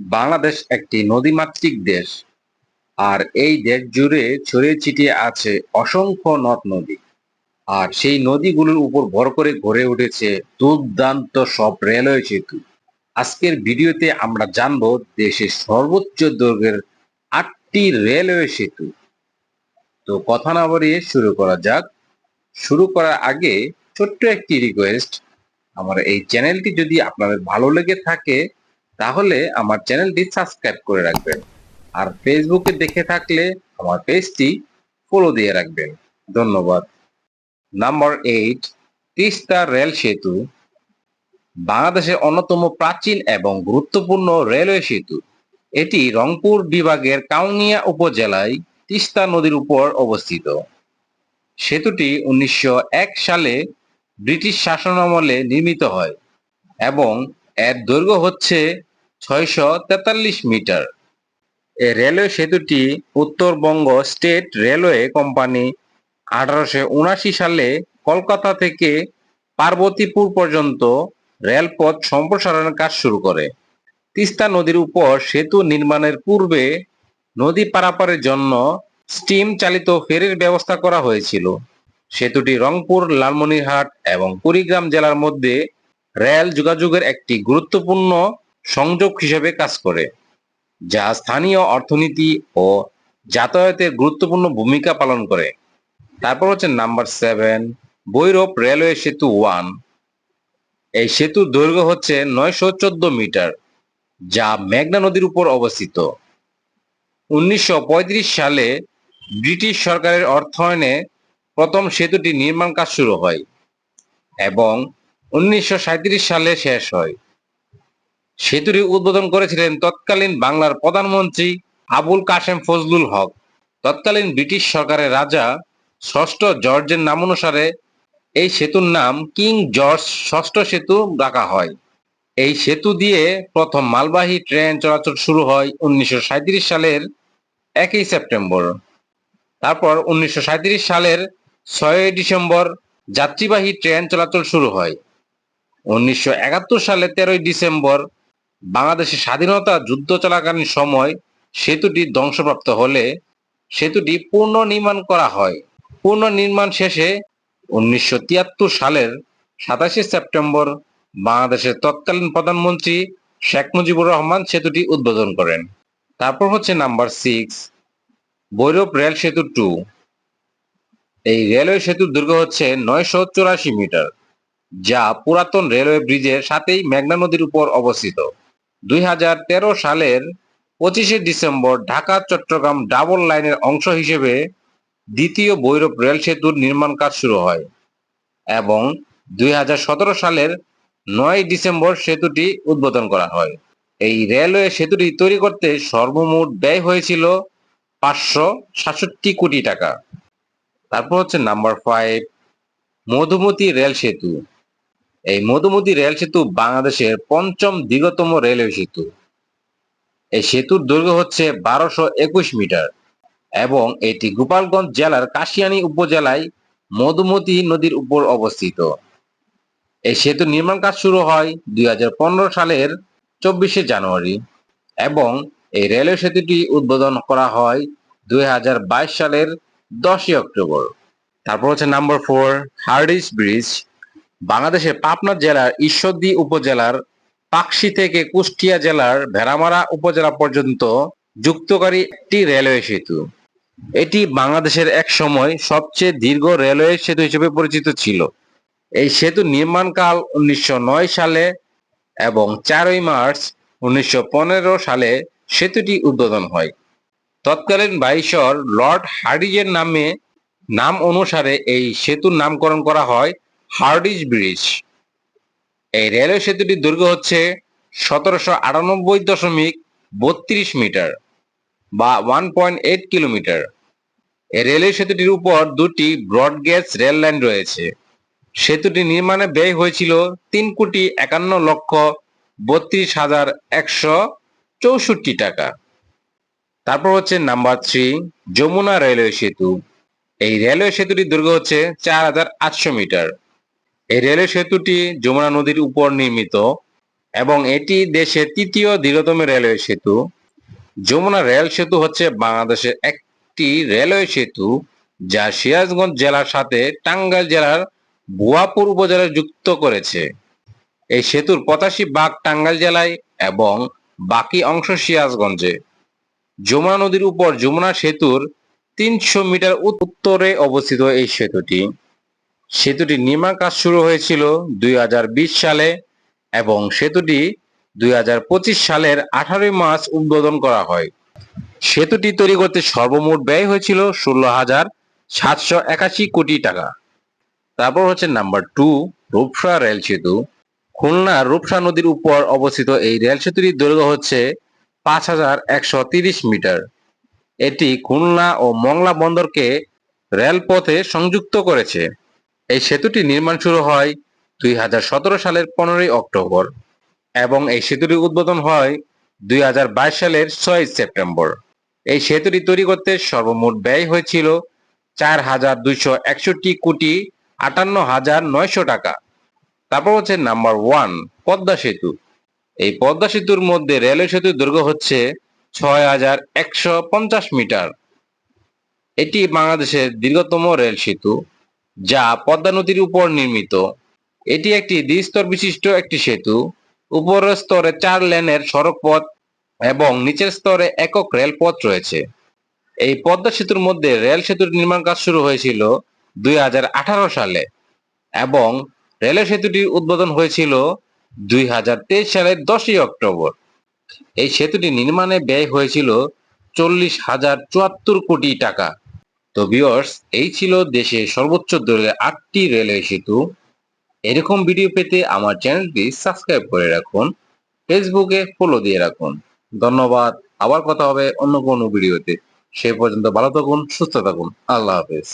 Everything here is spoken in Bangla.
বাংলাদেশ একটি নদীমাতৃক দেশ, আর এই দেশ জুড়ে ছড়িয়ে ছিটিয়ে আছে অসংখ্য নদ নদী। আর সেই নদীগুলোর উপর ভর করে গড়ে উঠেছে দুর্দান্ত সব রেলওয়ে সেতু। আজকের ভিডিওতে আমরা জানব দেশের সর্বোচ্চ দৈর্ঘ্যের আটটি রেলওয়ে সেতু। তো কথা না বাড়িয়ে শুরু করা যাক। শুরু করার আগে ছোট্ট একটি রিকোয়েস্ট আমার এই চ্যানেলটি যদি আপনাদের ভালো লেগে থাকে তাহলে আমার চ্যানেলটি সাবস্ক্রাইব করে রাখবেন। আর ফেসবুকে দেখে থাকলে আমার পেজটি ফলো দিয়ে রাখবেন। ধন্যবাদ। নাম্বার এইট তিস্তা রেল সেতু। বাংলাদেশের অন্যতম প্রাচীন এবং গুরুত্বপূর্ণ রেলওয়ে সেতু। এটি রংপুর বিভাগের কাউনিয়া উপজেলায় তিস্তা নদীর উপর অবস্থিত। সেতুটি উনিশশো এক সালে ব্রিটিশ শাসনামলে নির্মিত হয় এবং এর দৈর্ঘ্য হচ্ছে ছয়শো তেতাল্লিশ মিটার। এই রেলওয়ে সেতুটি উত্তরবঙ্গ স্টেট রেলওয়ে কোম্পানি আঠারোশো উনাশি সালে কলকাতা থেকে পার্বতীপুর পর্যন্ত রেলপথ সম্প্রসারণের কাজ শুরু করে। তিস্তা নদীর উপর সেতু নির্মাণের পূর্বে নদী পারাপারের জন্য স্টিম চালিত ফেরির ব্যবস্থা করা হয়েছিল। সেতুটি রংপুর, লালমনিরহাট এবং কুড়িগ্রাম জেলার মধ্যে রেল যোগাযোগের একটি গুরুত্বপূর্ণ সংযোগ হিসেবে কাজ করে, যা স্থানীয় অর্থনীতি ও যাতায়াতের গুরুত্বপূর্ণ ভূমিকা পালন করে। তারপর হচ্ছে নাম্বার সেভেন বৈরব রেলওয়ে সেতু ওয়ান। এই সেতুর দৈর্ঘ্য হচ্ছে নয়শো চোদ্দ মিটার, যা মেঘনা নদীর উপর অবস্থিত। উনিশশো পঁয়ত্রিশ সালে ব্রিটিশ সরকারের অর্থায়নে প্রথম সেতুটি নির্মাণ কাজ শুরু হয় এবং উনিশশো সাঁইত্রিশ সালে শেষ হয়। সেতুটি উদ্বোধন করেছিলেন তৎকালীন বাংলার প্রধানমন্ত্রী আবুল কাশেম ফজলুল হক। তৎকালীন ব্রিটিশ সরকারের রাজা ষষ্ঠ জর্জের নাম অনুসারে এই সেতুর নাম কিং জর্জ ষষ্ঠ সেতু রাখা হয়। এই সেতু দিয়ে প্রথম মালবাহী ট্রেন চলাচল শুরু হয় উনিশশো সাঁইত্রিশ সালের একই সেপ্টেম্বর। তারপর উনিশশো সাঁইত্রিশ সালের ছয়ই ডিসেম্বর যাত্রীবাহী ট্রেন চলাচল শুরু হয়। উনিশশো একাত্তর সালে তেরোই ডিসেম্বর বাংলাদেশের স্বাধীনতা যুদ্ধ চলাকালীন সময় সেতুটি ধ্বংসপ্রাপ্ত হলে সেতুটি পুনর্নির্মাণ করা হয়। পুনর্নির্মাণ শেষে উনিশশো তিয়াত্তর সালের সাতাশে সেপ্টেম্বর বাংলাদেশের তৎকালীন প্রধানমন্ত্রী শেখ মুজিবুর রহমান সেতুটি উদ্বোধন করেন। তারপর হচ্ছে নাম্বার সিক্স, ভৈরব রেল সেতু টু। এই রেলওয়ে সেতুর দৈর্ঘ্য হচ্ছে নয়শো চুরাশি মিটার, যা পুরাতন রেলওয়ে ব্রিজের সাথেই মেঘনা নদীর উপর অবস্থিত। দুই হাজার তেরো সালের পঁচিশে ডিসেম্বর ঢাকা, চট্টগ্রাম ডাবল লাইনের অংশ হিসেবে দ্বিতীয় ভৈরব রেল সেতুর নির্মাণ কাজ শুরু হয় এবং দুই হাজার সতেরো সালের নয় ডিসেম্বর সেতুটি উদ্বোধন করা হয়। এই রেলওয়ে সেতুটি তৈরি করতে সর্বমোট ব্যয় হয়েছিল পাঁচশো সাতষট্টি কোটি টাকা। তারপর হচ্ছে নাম্বার ফাইভ, মধুমতি রেল সেতু। এই মধুমতি রেল সেতু বাংলাদেশের পঞ্চম দীর্ঘতম রেলওয়ে সেতু। এই সেতুর দৈর্ঘ্য হচ্ছে বারোশো একুশ মিটার এবং এটি গোপালগঞ্জ জেলার কাশিয়ানী উপজেলায় মধুমতি নদীর উপর অবস্থিত। এই সেতু নির্মাণ কাজ শুরু হয় দুই হাজার পনেরো সালের চব্বিশে জানুয়ারি এবং এই রেলওয়ে সেতুটি উদ্বোধন করা হয় দুই হাজার বাইশ সালের দশই অক্টোবর। তারপর হচ্ছে নাম্বার ফোর, হার্ডিস ব্রিজ। বাংলাদেশের পাবনা জেলার ঈশ্বরদী উপজেলার পাকশি থেকে কুষ্টিয়া জেলার ভেড়ামারা উপজেলা পর্যন্ত যুক্তকারী একটি রেলওয়ে সেতু। এটি বাংলাদেশের এক সময় সবচেয়ে দীর্ঘ রেলওয়ে সেতু হিসেবে পরিচিত ছিল। এই সেতু নির্মাণকাল উনিশশো নয় সালে এবং চারই মার্চ উনিশশো পনেরো সালে সেতুটি উদ্বোধন হয়। তৎকালীন ভাইসর লর্ড হার্ডিজের নামে নাম অনুসারে এই সেতুর নামকরণ করা হয় হার্ডিজ ব্রিজ। এই রেলওয়ে সেতুটির দৈর্ঘ্য হচ্ছে সতেরোশো আটানব্বই দশমিক বত্রিশ মিটার বা ওয়ান পয়েন্ট এইট কিলোমিটার। এই রেলওয়ে সেতুটির উপর দুটি ব্রডগেজ রেল লাইন রয়েছে। সেতুটি নির্মাণে ব্যয় হয়েছিল তিন কোটি একান্ন লক্ষ বত্রিশ হাজার একশো চৌষট্টি টাকা। তারপর হচ্ছে নাম্বার থ্রি, যমুনা রেলওয়ে সেতু। এই রেলওয়ে সেতুটির দৈর্ঘ্য হচ্ছে চার হাজার আটশো মিটার। এই রেলওয়ে সেতুটি যমুনা নদীর উপর নির্মিত এবং এটি দেশের তৃতীয় দীর্ঘতম রেলওয়ে সেতু। যমুনা রেল সেতু হচ্ছে বাংলাদেশের একটি রেলওয়ে সেতু যা সিরাজগঞ্জ জেলার সাথে টাঙ্গাইল জেলার বুয়াপুর উপজেলা যুক্ত করেছে। এই সেতুর পঁচাশি বাঘ টাঙ্গাইল জেলায় এবং বাকি অংশ সিরাজগঞ্জে। যমুনা নদীর উপর যমুনা সেতুর তিনশো মিটার উত্তরে অবস্থিত এই সেতুটি। সেতুটি নির্মাণ কাজ শুরু হয়েছিল দুই হাজার বিশ সালে এবং সেতুটি দুই হাজার পঁচিশ সালের আঠারোই মার্চ উদ্বোধন করা হয়। সেতুটি তৈরি করতে সর্বমোট ব্যয় হয়েছিল ষোলো হাজার সাতশো একাশি কোটি টাকা। তারপর হচ্ছে নাম্বার টু, রূপসা রেল সেতু। খুলনা রূপসা নদীর উপর অবস্থিত এই রেল সেতুটির দৈর্ঘ্য হচ্ছে পাঁচ হাজার একশো তিরিশ মিটার। এটি খুলনা ও মংলা বন্দরকে রেলপথে সংযুক্ত করেছে। এই সেতুটি নির্মাণ শুরু হয় দুই হাজার সতেরো সালের পনেরোই অক্টোবর এবং এই সেতুটি উদ্বোধন হয় দুই হাজার বাইশ সালের ছয় সেপ্টেম্বর। এই সেতুটি তৈরি করতে সর্বমোট ব্যয় হয়েছিল চার হাজার দুইশো একষট্টি কোটি আটান্ন হাজার নয়শো টাকা। তারপর হচ্ছে নাম্বার ওয়ান, পদ্মা সেতু। এই পদ্মা সেতুর মধ্যে রেলওয়ে সেতুর দৈর্ঘ্য হচ্ছে ছয় হাজার একশো পঞ্চাশ মিটার। এটি বাংলাদেশের দীর্ঘতম রেল সেতু। যা পদ্মা নদীর উপর নির্মিত। এটি একটি দ্বিস্তর বিশিষ্ট একটি সেতু। উপরের স্তরে চার লেনের সড়ক পথ এবং নিচের স্তরে একক রেলপথ রয়েছে। এই পদ্মা সেতুর মধ্যে রেল সেতুর নির্মাণ কাজ শুরু হয়েছিল দুই হাজার আঠারো সালে এবং রেল সেতুটির উদ্বোধন হয়েছিল দুই হাজার তেইশ সালের দশই অক্টোবর। এই সেতুটি নির্মাণে ব্যয় হয়েছিল চল্লিশ হাজার চুয়াত্তর কোটি টাকা। তো ভিওর্স এই ছিল দেশে সর্বোচ্চ দৈর্ঘ্যের আটটি রেলওয়ে সেতু। এরকম ভিডিও পেতে আমার চ্যানেলটি সাবস্ক্রাইব করে রাখুন ফেসবুকে ফলো দিয়ে রাখুন। ধন্যবাদ, আবার কথা হবে অন্য কোনো ভিডিওতে সে পর্যন্ত ভালো থাকুন, সুস্থ থাকুন। আল্লাহ হাফেজ।